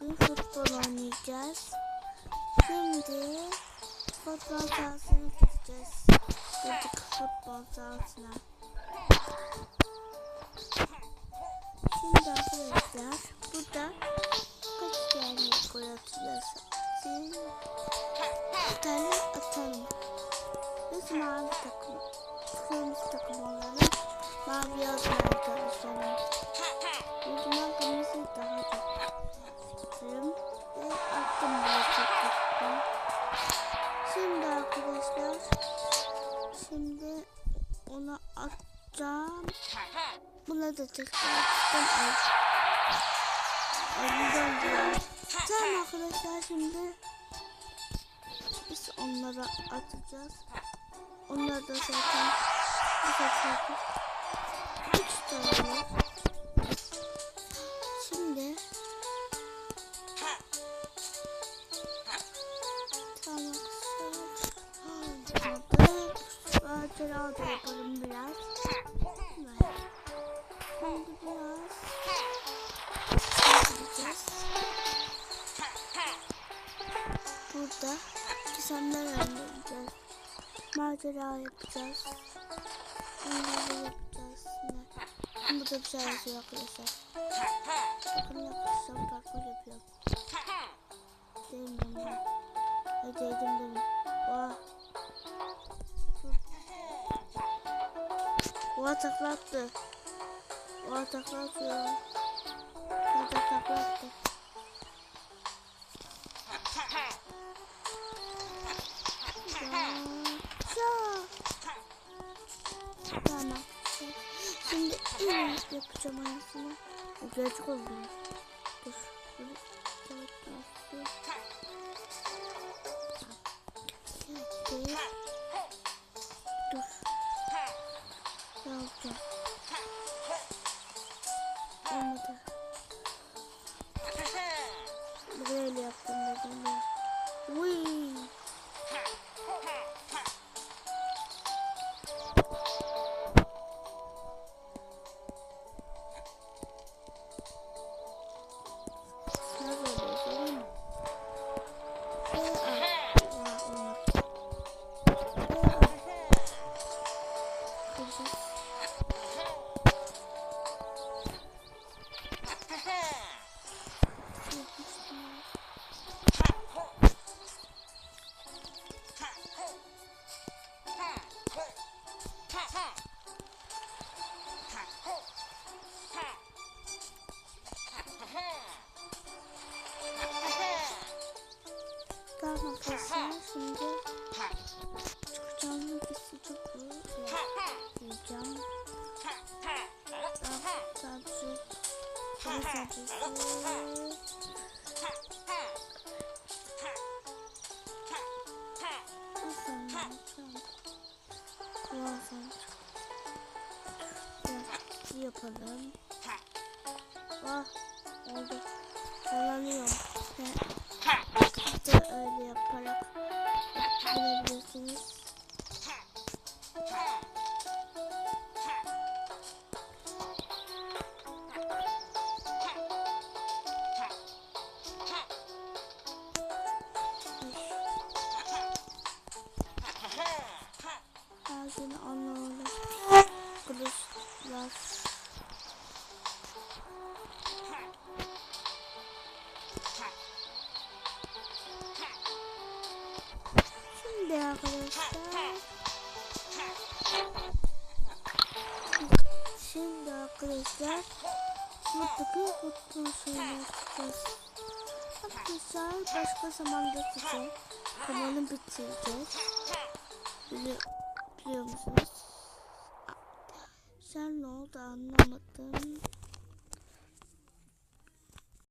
Bugün futbol oynayacağız. Şimdi futbol sahasına gideceğiz. Gittik futbol sahasına. Şimdi arkadaşlar burada kaç tane gol atacağız? Bir tane atalım. Biz mavi takım, kırmızı takım olalım. Mavi yazmaya çalışalım. Şimdi arkadaşlar şimdi onu atacağım. Buna da tekrar güzel diyor. Tamam arkadaşlar şimdi biz onlara atacağız. Onlar da zaten bu tane. Şimdi macera da yapalım biraz. Evet. Şimdi biraz. Burada insanlar öldüreceğiz. Macera yapacağız. Onları yapacağız. Yine. Burada bir şey yazıyor arkadaşlar. Bakın yapmışsam parkur yapıyorum. Ben. Hadi değdim benim. Vah taklattı. Vah taklatıyor. Vah taklattı. Tamam. Şimdi yapacağım. O gerçek oldu. Yapalım. Vah oldu. Dolanıyor. De öyle Şimdi arkadaşlar. Şimdi arkadaşlar. Mutlaka futbol suyunu yapacağız. Arkadaşlar başka zamanda tutacağım. Kanalı bitireceğiz. Biliyor, biliyor musunuz? Sen ne oldu anlamadım.